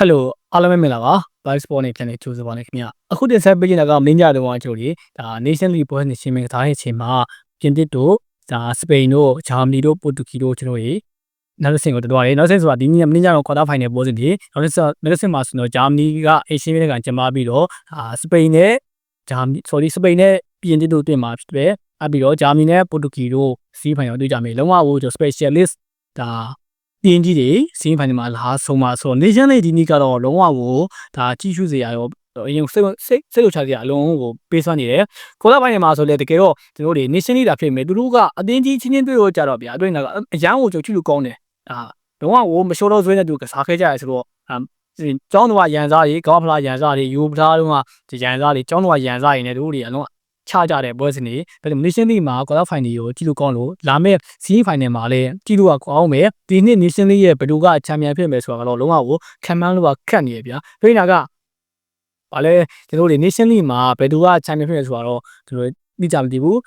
ဟယ်လိုအားလုံးပဲမင်္ဂလာပါ Live Sport နဲ့ပြန်လည်ကြိုဆိုပါနေခင်ဗျအခုတင်ဆက်ပေးနေတာကမင်းကြတော့အချို့ကြီးဒါ Nation League ပွဲနေရှင်မင်ကစားတဲ့အချိန်မှာပြင်သစ်တို့ဒါစပိန်တို့ဂျာမနီတို့ပိုတူဂီတို့ကျွန်တော်ကြီးနောက်တစ်ဆင့်ကိုတော်တယ်နောက်ဆက်ဆိုတာဒီနေ့မင်းကြတော့ quarter final ပွဲစဉ်ဒီနောက်တစ်ဆက်နောက်တစ်ဆင့်မှာဆိုတော့ဂျာမနီကအေရှင်းပြည်ကကျင်းပပြီးတော့အာစပိန်နဲ့ဂျာမနီ sorry စပိန်နဲ့ပြင်သစ်တို့တင်မှာဖြစ်တယ်အပြီးတော့ဂျာမနီနဲ့ပိုတူဂီတို့စီးဖိုင်ရောက်တွေ့ကြမယ်လုံးဝဟို specialist ဒါ တင်းကြီးတွေစီးဖိုင်တွေမှာလာဆုံးမှာဆိုတော့ nation league ဒီနေ့ကတော့လုံးဝကိုဒါကြီးစုစရာရောအရင်စိတ်စိတ်စိတ်လှုပ်ရှားစရာအလုံးကိုပေးစွမ်းနေတယ်။ခေါ်တဲ့ပိုင်းမှာဆိုလေတကယ်တော့ကျွန်တော်တို့ nation league တာဖြစ်မယ်သူတို့ကအတင်းကြီးချင်းချင်းတွေ့တော့ကြတော့ဗျာအတွင်းကအရန်ကိုကြုံချလို့ကောင်းတယ်။အာလုံးဝကိုမလျှော်တော့ဆွဲတဲ့သူကစားခဲ့ကြရဆိုတော့အကျောင်းတော်ရန်စားတွေကောင်းဖလားရန်စားတွေယူဖလားတော့ကရန်စားတွေကျောင်းတော်ရန်စားတွေနဲ့တို့တွေအလုံး ချကြတဲ့ပွဲစဉ်တွေဒါပေမဲ့ Nation League မှာ quarter final ကိုကြည့်လို့ကောင်းလို့လာမယ့် semi final မှာလည်းကြည့်လို့ကောင်းမယ်ဒီနှစ် Nation League ရဲ့ဘယ်သူကချန်ပီယံဖြစ်မယ်ဆိုတာကတော့လုံးဝကိုခံမှန်းလို့ခက်နေရဗျာပြိနာကဘာလဲကျွန်တော်တို့ Nation League မှာဘယ်သူကချန်ပီယံဖြစ်မယ်ဆိုတာတော့ကျွန်တော်သိကြမသိဘူး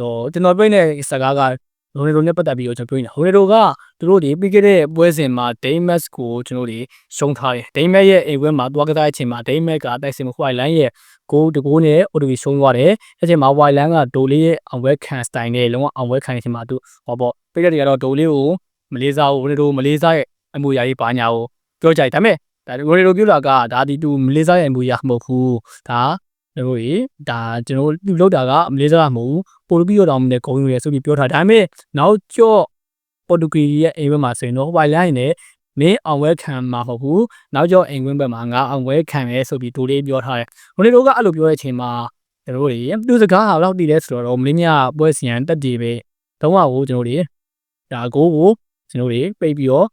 တော့ကျွန်တော်ပြိနေတဲ့စကားက ရိုနေဒိုနဲ့ပတ်သက်ပြီးတော့ကျွန်တော်ပြောနေတာရိုနေဒိုကသူတို့ဒီပြီးခဲ့တဲ့ပွဲစဉ်မှာဒိန်းမက်ကိုကျွန်တော်တို့ရှုံးထားတယ်ဒိန်းမက်ရဲ့အိမ်ဝဲမှာတွားကစားတဲ့အချိန်မှာဒိန်းမက်ကတိုက်စင်မခွိုင်လိုင်းရဲ့ကိုတကိုးနဲ့အိုတိုဘီရှုံးသွားတယ်အဲ့ချိန်မှာဝိုင်လန်ကဒိုလေးရဲ့အောင်ဝဲခံစတိုင်နဲ့လုံးဝအောင်ဝဲခံနေချိန်မှာသူဟောပေါ့ပြီးခဲ့တဲ့ကတော့ဒိုလေးကိုမလေးစားဘူးရိုနေဒိုမလေးစားရဲ့အမှုရာကြီးပါညာကိုပြောကြတယ်ဒါပေမဲ့ဒါရိုနေဒိုပြောတာကဒါဒီသူမလေးစားရဲ့အမှုရာမဟုတ်ဘူးဒါ တို့ရေဒါကျွန်တော်ပြုလုပ်တာကမလေးစားမဟုတ်ဘူးပိုတူဂီရောတောင်နဲ့ဂုံယူရဲဆိုပြီးပြောထားဒါပေမဲ့နောက်ကျော့ပေါ်တူဂီရဲ့အိမ်ဘက်မှာဆိုရင်တော့ဝိုင်လိုင်းနဲ့မင်းအောင်ဝဲခံမှာမဟုတ်ဘူးနောက်ကျော့အိမ်ဝင်းဘက်မှာငါအောင်ဝဲခံမယ်ဆိုပြီးဒိုလေးပြောထားတယ်ဟိုနေတို့ကအဲ့လိုပြောတဲ့အချိန်မှာကျွန်တော်တို့တွေသူစကားဟာလောက်တည်လဲဆိုတော့မင်းမြပွဲစီယံတက်တည်ပဲတုံးဝကိုကျွန်တော်တို့ဒါကိုကိုကျွန်တော်တို့ပိတ်ပြီးတော့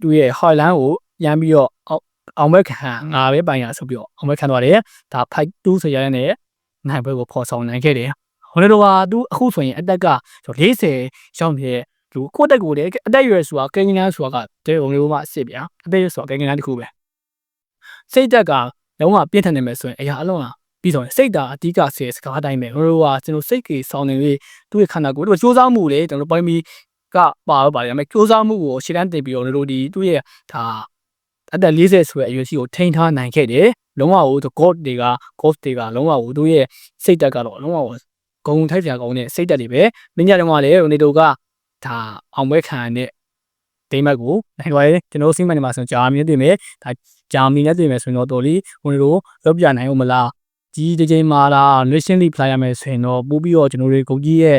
သူ့ရဲ့ဟော်လန်ကိုရမ်းပြီးတော့ အောင်ဘက်ခံငါပဲပိုင်ရဆိုပြီးတော့အောင်ဘက်ခံသွားတယ်ဒါ5 2ဆိုရတဲ့နဲ့နိုင်ဘက်ကိုဖော်ဆောင်နိုင်ခဲ့တယ်ဟိုနေတော့ကသူအခုဆိုရင်အတက်က40ရောက်နေတဲ့လူကိုတက်ကိုလည်းအတက်ရွယ်ဆိုတာကင်းကန်းဆိုတာကတဲ့ုံမျိုးမှအစ်စ်ဗျာအသက်ရွယ်ဆိုတာကင်းကန်းတစ်ခုပဲစိတ်တက်ကလုံးဝပြင်းထန်နေမယ်ဆိုရင်အရာအလုံးကပြီးဆုံးစိတ်ဓာတ်အဓိကဆယ်စကားတိုင်းပဲဟိုလိုကကျွန်တော်စိတ်ကြီးဆောင်းနေပြီးသူ့ရဲ့ခန္ဓာကိုယ်တို့စူးစမ်းမှုလေကျွန်တော်ပိုင်းပြီးကပါတော့ပါတယ်ဒါပေမဲ့စူးစမ်းမှုကိုရှေ့တန်းတင်ပြီးတော့တို့ဒီသူ့ရဲ့ဒါ အသက်40ဆိုတဲ့အရွယ်ရှိကိုထိန်းထားနိုင်ခဲ့တယ်လုံးဝဟို god တွေက god တွေကလုံးဝဟိုသူ့ရဲ့စိတ်တက်ကတော့လုံးဝဟိုဂုံထိုက်စရာကောင်းတဲ့စိတ်တက်တွေပဲမင်းကြတော့ကလည်းရိုနေတိုကဒါအောင်ပွဲခံတဲ့ဒိမတ်ကိုနိုင်သွားတယ်ကျွန်တော်စိမ့်မှန်နေမှာဆိုဂျာမီနဲ့တွေ့မယ်ဒါဂျာမီနဲ့တွေ့မယ်ဆိုရင်တော့တော်လီရိုနေတိုလောက်ပြနိုင်အောင်မလားကြီးတစ်ချိန်မှာလား Nation League ဖလိုက်ရမယ်ဆိုရင်တော့ပို့ပြီးတော့ကျွန်တော်တို့ဂုံကြီးရဲ့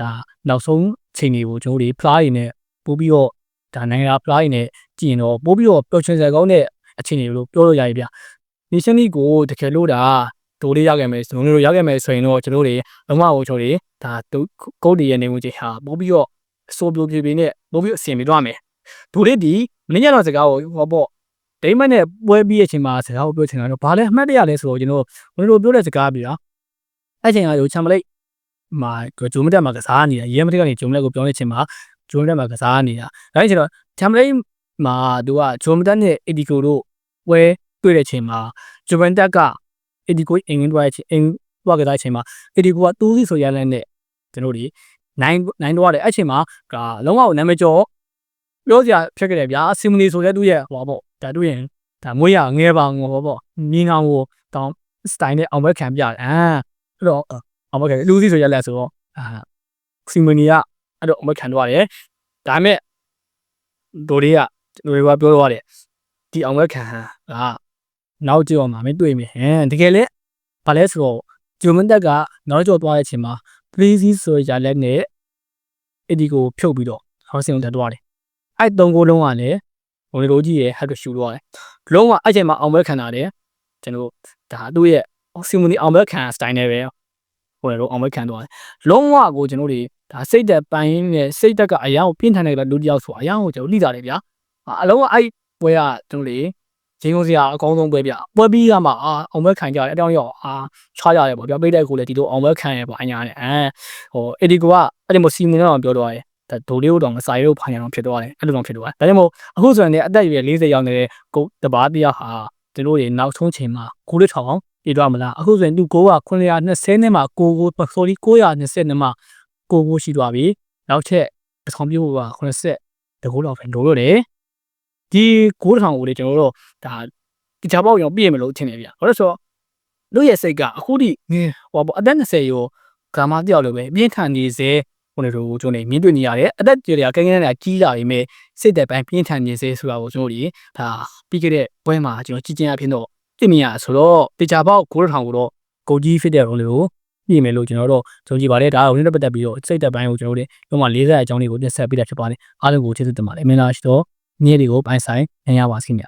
ဒါနောက်ဆုံးချိန်တွေကိုကျွန်တော်တို့ဖလားရည်နဲ့ပို့ပြီးတော့ဒါနိုင်ငံဖလားရည်နဲ့ ကြည့်ရင်တော့ပို့ပြီးတော့ပျော်ရွှင်စရာကောင်းတဲ့အခြေအနေလို့ပြောလို့ရပြီဗျ။ Nation League ကိုတကယ်လို့ဒါဒိုလေးရခဲ့မယ်ဆိုလို့ရခဲ့မယ်ဆိုရင်တော့ကျွန်တော်တို့လုံးဝဟိုချိုတွေဒါကုတ်တွေရဲ့နေဝင်ချင်းဟာပို့ပြီးတော့အစိုးပြပြပြနဲ့ပို့ပြီးအဆင်ပြေသွားမယ်ဒိုလေးဒီမင်းညတော့စကားကိုဟောပေါ့ဒိမတ်နဲ့ပွဲပြီးရဲ့အချိန်မှာစကားကိုပြောချင်တာတော့ဘာလဲအမှတ်တရလဲဆိုတော့ကျွန်တော်ဘယ်လိုပြောတဲ့စကားပြတာအဲ့ချိန်ကဟိုချမ်မလိတ်မှာဂျိုမတက်မှာကစားနေတာရဲမတက်ကနေဂျိုမလက်ကိုပြောနေချိန်မှာဂျိုမတက်မှာကစားနေတာဒါကြောင့်ကျွန်တော်ချမ်မလိတ် မှာသူကဂျိုမတက်နဲ့အီဒီကိုတို့ပွဲတွေ့တဲ့ချိန်မှာဂျိုမတက်ကအီဒီကိုအင်္ဂလန်တွားတဲ့အချိန်တွားကြတဲ့အချိန်မှာအီဒီကိုကတူးစီဆိုရလန်းနဲ့ကျွန်တော်ဒီနိုင်နိုင်တော့တယ်အဲ့ချိန်မှာကလုံးဝနာမည်ကျော်ပြောစရာဖြစ်ခဲ့တယ်ဗျာစီမနီဆိုတဲ့သူရဲ့ဟောပေါ့ဒါသူရဲ့ဒါမွေးရငဲပါငေါ်ပေါ့မြင်းကောင်ကိုတောင်းစတိုင်နဲ့အောင်ဘက်ခံပြတယ်အာအဲ့တော့အောင်ဘက်ခံလူစီဆိုရလက်ဆိုတော့အာစီမနီကအဲ့တော့အောင်ဘက်ခံတော့တယ်ဒါပေမဲ့ဒိုလေးက ဒိုလေးကပြောတော့တယ်ဒီအောင်ဘက်ခံကနောက်ကြောမှာမတွေ့မိဟမ်တကယ်လေဘာလဲဆိုတော့ဂျိုမန်တက်ကနောက်ကြောသွားတဲ့အချိန်မှာ please ဆိုရလက်နဲ့အဒီကိုဖြုတ်ပြီးတော့ဟောစင်ကိုတက်သွားတယ်အဲ့သုံးကိုလုံးကလည်းဟိုလိုကြီးရဲ့ head ရှူသွားတယ်လုံးဝအဲ့ချိန်မှာအောင်ဘဲခံတာတယ်ကျွန်တော်ဒါသူ့ရဲ့စီမနီအောင်ဘဲခံ style နဲ့ပဲဟိုလိုအောင်ဘဲခံသွားတယ်လုံးဝကိုကျွန်တော်တို့ဒါစိတ်သက်ပိုင်းနဲ့စိတ်သက်ကအရာကိုပြင်းထန်တဲ့လူတယောက်ဆိုအရာကိုကျွန်တော်လိတာတယ်ဗျာ အလုံးကအဲ့ပွဲကကျွန်တော်လေဂျင်းကုန်းစရာအကောင်းဆုံးပွဲပြပွဲပြီးကမှအာအောင်ဘဲခံကြတယ်အတောင်ရောအာချားရတယ်ပေါ့ဗျာပိတ်တဲ့ကိုလည်းဒီလိုအောင်ဘဲခံရပေါ့အညာနဲ့အဲဟိုအဒီကိုကအဲ့ဒီမိုစီမင်တော့ပြောတော့တယ်ဒါဒိုလေးတို့တော့မဆိုင်တို့ဖိုင်ရအောင်ဖြစ်သွားတယ်အဲ့လိုတော့ဖြစ်သွားတယ်ဒါကြောင့်မို့အခုဆိုရင်လည်းအသက်အရွယ်40ရောက်နေတဲ့ကိုတပားတယောက်ဟာသူတို့တွေနောက်ဆုံးချိန်မှာကိုလေးထောင်ပြတော့မလားအခုဆိုရင်သူကိုက920နဲ့မှကိုကို sorry 920နဲ့မှကိုကိုရှိသွားပြီနောက်ထပ်တစ်ထောင်ပြဖို့က80တကူလောက်ပဲလိုလို့တယ် ဒီ9ထောင်ကိုလေကျွန်တော်တို့ဒါတခြားပေါက်ရောပြည့်မယ်လို့ထင်တယ်ဗျ။ဘာလို့လဲဆိုတော့လူရဲ့စိတ်ကအခုထိဟိုပေါ့အသက်20ရောဂါမတယောက်လိုပဲအပြင်းထန်နေစေဟိုနေတို့ကျွန်တော်မြင်တွေ့နေရတယ်အသက်တွေကကဲကဲနဲ့ကြီးလာပြီမဲ့စိတ်သက်ပိုင်းပြင်းထန်နေစေဆိုတာကိုကျွန်တော်ဒီဒါပြီးခဲ့တဲ့ပွဲမှာကျွန်တော်ကြည်ကျင်အဖြစ်တော့ပြင်မြင်ရဆိုတော့တခြားပေါက်9ထောင်ကိုတော့ကိုကြီးဖြစ်တဲ့ရုံးလေးကိုပြင်မယ်လို့ကျွန်တော်တို့ကြုံကြည်ပါတယ်ဒါကဝင်တော့ပတ်သက်ပြီးတော့စိတ်သက်ပိုင်းကိုကျွန်တော်တို့ဒီမှာ40အကြောင်းလေးကိုတင်ဆက်ပေးတာဖြစ်ပါတယ်အားလုံးကိုကျေးဇူးတင်ပါတယ်မင်္ဂလာရှိတော့ နေ့တွေကိုပိုင်ဆိုင်နိုင်ရပါစေခင်ဗျ